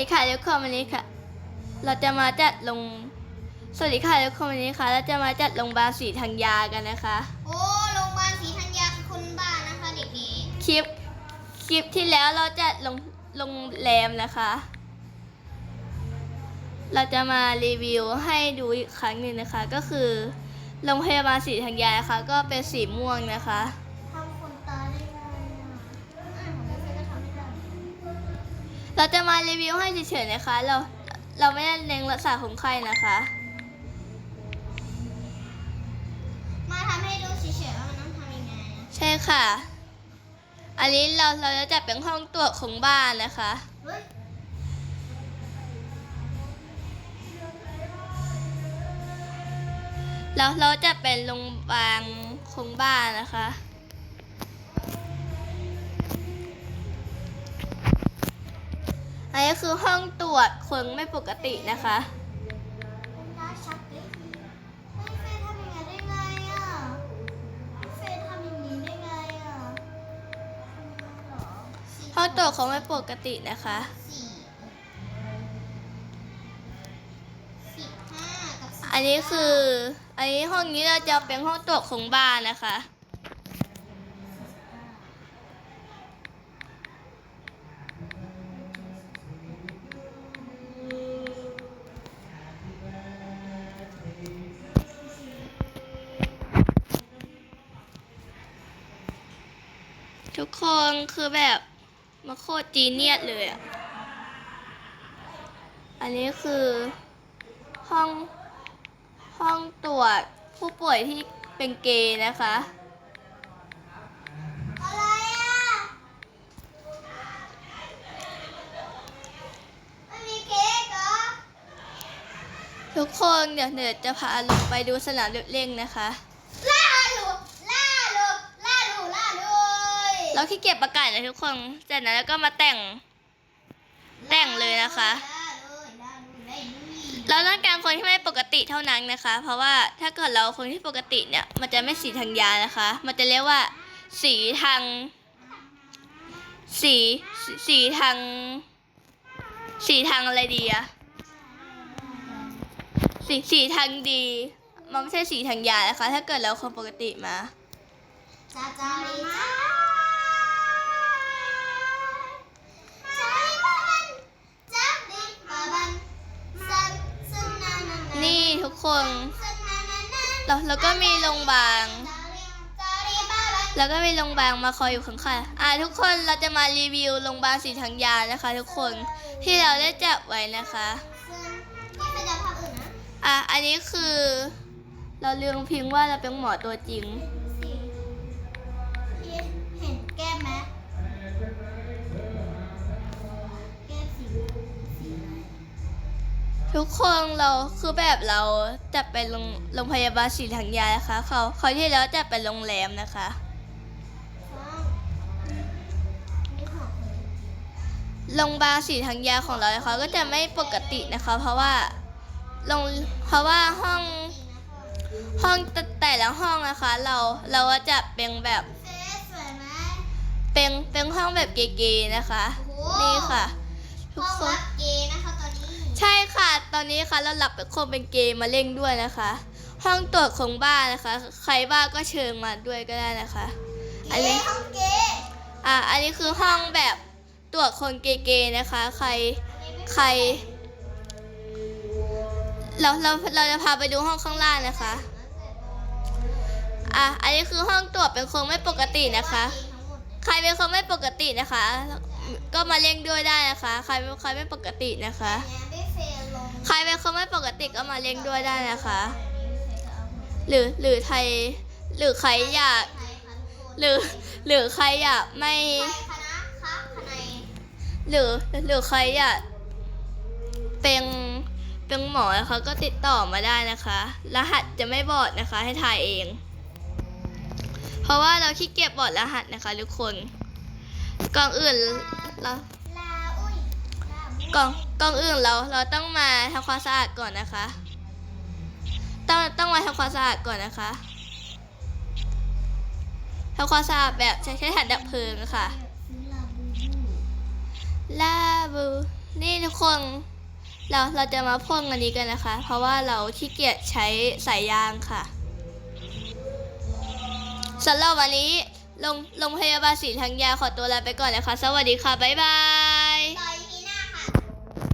ดีค่ะทุกคนวันนี้ค่ะ เราจะมาจัดลง สวัสดีค่ะทุกคนวันนี้ค่ะ เราจะมาจัดโรงพยาบาลศรีธัญญากันนะคะ โอ้โรงพยาบาลศรีธัญญาคือคนบ้านะคะเด็กคลิป คลิปที่แล้วเราจัดลงโรงแรมนะคะ เราจะมารีวิวให้ดูอีกครั้งหนึ่งนะคะ ก็คือโรงพยาบาลศรีธัญญานะคะก็เป็นสีม่วงนะคะ เราจะมารีวิวให้เฉยๆนะคะ เราเราไม่ได้เล็งรักษาของใครนะคะ มาทำให้ดูเฉยๆว่ามันต้องทำยังไงอะใช่ค่ะ อันนี้เราเราจะจัดเป็นห้องตรวจของบ้านนะคะ เฮ้ยแล้วเราจะเป็นโรงพยาบาลของบ้านนะคะ อันนี้คือห้องตรวจคนไม่ปกตินะคะเป็นตาชัดเลยเฮ้ยเฟย์ทำอย่างไงได้ไงอะเฟย์ทำอย่างนี้ได้ไงอะทำไมหรอสี่ห้องตรวจคนไม่ปกตินะคะ สี่สิบห้ากับสิบอันนี้คือ อันนี้ห้องนี้เราจะเป็นห้องตรวจของบ้านนะคะ ทุกคนคือแบบมาโคตรจีเนียสเลยอะ อันนี้คือห้องห้องตรวจผู้ป่วยที่เป็นเกย์นะคะ อะไรอะ ไม่มีเค้กเหรอ ทุกคนเดี๋ยวเดี๋ยวจะพาลงไปดูสนามเด็กเล่นนะคะ ล่าลูล่าลูล่าลูล่าลู เราขี้เกียจประกาศนะทุกคนจากนั้นแล้วก็มาแต่ง แต่งเลยนะคะล่าลูล่าลูได้ลุยเราต้องการคนที่ไม่ปกติเท่านั้นนะคะ เพราะว่าถ้าเกิดเราคนที่ปกติเนี่ย มันจะไม่สีทางยานะคะ มันจะเรียกว่า สีทาง สีสีสีทาง สีทางอะไรดีอะสีสีทางดี มันไม่ใช่สีทางยานะคะ ถ้าเกิดเราคนปกติมาจ้าจ้าลีจ้าจ้า คนซันนานานาเราเราก็มีโรงพยาบาลแล้วก็มีโรงพยาบาลมาคอยอยู่ข้างๆอ่าทุกคนเราจะมารีวิวโรงพยาบาลสีทังยานะคะ ทุกคนที่เราได้จับไว้นะคะอะอะอันนี้คือ เราลืมพิงว่าเราเป็นหมอตัวจริง ทุกคนเราคือแบบเราจัดไปโรงโรงพยาบาลสีทางยานะคะเขาเขาที่แล้วจัดไปโรงแรมนะคะฟ้านี่ของคนจริงโรงพยาบาลสีทางยาของเรานะคะก็จะไม่ปกตินะคะ เพราะว่าโรงเพราะว่าห้องจริงนะพ่อห้องแต่แต่ละห้องนะคะ เราเราจะเป็นแบบเฟซสวยไหมเป็นเป็นห้องแบบเก๋ๆนะคะโอ้นี่ค่ะ ทุห้กองคนรับเกย์นะคะตอนนี้ ใช่ค่ะ ตอนนี้ค่ะเราหลับเป็นคนเป็นเกย์มาเล่นด้วยนะคะ ห้องตรวจของบ้านนะคะ ใครบ้าก็เชิญมาด้วยก็ได้นะคะ อันนี้เกย์ห้องเกย์อะอันนี้คือห้องแบบตรวจคนเกย์ๆนะคะ ใครอันนี้ไม่ใคร เราเราเราจะพาไปดูห้องข้างล่างนะคะอะอันนี้คือห้องตรวจเป็นคนไม่ปกตินะคะ ใครเป็นคนไม่ปกตินะคะ ก็มาเล่นด้วยได้นะคะ ใครเป็นใครไม่ปกตินะคะ ไม่เฟลลง ใครเป็น คนไม่ปกติก็มาเล่นด้วยได้นะคะ หรือหรือใครหรือใครอยาก หรือหรือใครอยากไม่หรือหรือใครอยากเป็นเป็นหมอนะคะก็ติดต่อมาได้นะคะ รหัสจะไม่บอกนะคะ ให้ถ่ายเอง เพราะว่าเราขี้เกียจบอกรหัสนะคะทุกคนก่อนอื่นเราลาอุ้ย ลาอุ้ยก่อนก่อนอื่นเราเราต้องมาทำความสะอาดก่อนนะคะต้องต้องมาทำความสะอาดก่อนนะคะทำความสะอาดแบบใช้ใช้ถังดับเพลิงค่ะลาบูนี่ทุกคนเราเราจะมาพ่นอันนี้กันนะคะ เพราะว่าเราขี้เกียจใช้สายยางค่ะสำหรับวันนี้โรงโรงพยาบาลศรีธัญญาขอตัวลาไปก่อนนะคะ สวัสดีค่ะ บ๊ายบาย